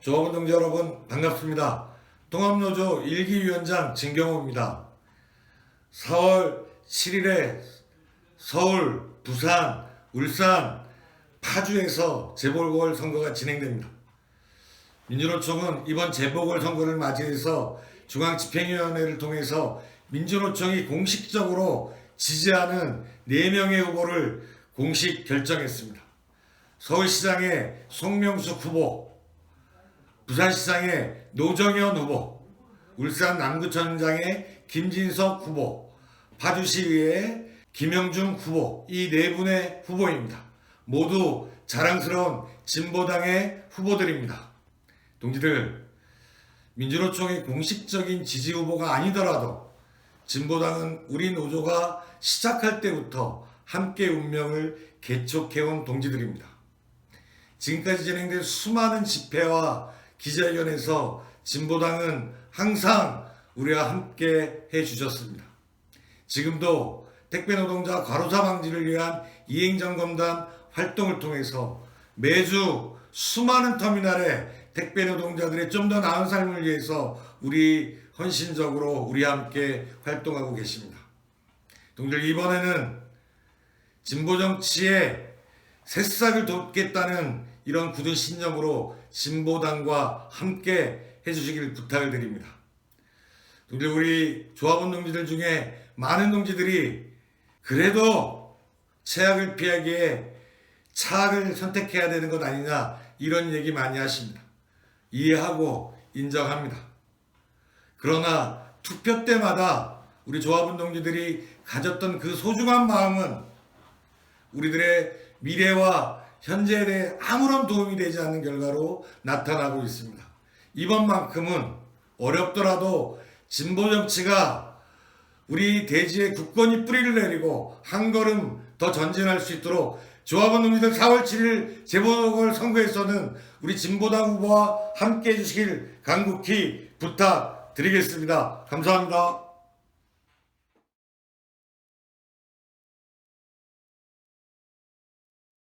조합원 동지 여러분 반갑습니다. 통합노조 1기 위원장 진경호입니다. 4월 7일에 서울, 부산, 울산, 파주에서 재보궐 선거가 진행됩니다. 민주노총은 이번 재보궐 선거를 맞이해서 중앙집행위원회를 통해서 민주노총이 공식적으로 지지하는 4명의 후보를 공식 결정했습니다. 서울시장의 송명숙 후보, 부산시장의 노정현 후보, 울산 남구청장의 김진석 후보, 파주시의회 김영중 후보 이 네 분의 후보입니다. 모두 자랑스러운 진보당의 후보들입니다. 동지들, 민주노총의 공식적인 지지 후보가 아니더라도 진보당은 우리 노조가 시작할 때부터 함께 운명을 개척해온 동지들입니다. 지금까지 진행된 수많은 집회와 기자회견에서 진보당은 항상 우리와 함께 해주셨습니다. 지금도 택배 노동자 과로사 방지를 위한 이행점검단 활동을 통해서 매주 수많은 터미널에 택배 노동자들의 좀 더 나은 삶을 위해서 우리 헌신적으로 우리 함께 활동하고 계십니다. 동들 이번에는 진보 정치에 새싹을 돋겠다는 이런 굳은 신념으로 진보당과 함께 해주시길 부탁을 드립니다. 우리 조합원 동지들 중에 많은 동지들이 그래도 최악을 피하기에 차악을 선택해야 되는 것 아니냐 이런 얘기 많이 하십니다. 이해하고 인정합니다. 그러나 투표 때마다 우리 조합원 동지들이 가졌던 그 소중한 마음은 우리들의 미래와 현재에 대해 아무런 도움이 되지 않는 결과로 나타나고 있습니다. 이번만큼은 어렵더라도 진보 정치가 우리 대지의 굳건히 뿌리를 내리고 한 걸음 더 전진할 수 있도록 조합원 동지들 4월 7일 재보궐 선거에서는 우리 진보당 후보와 함께 해주시길 간곡히 부탁드리겠습니다. 감사합니다.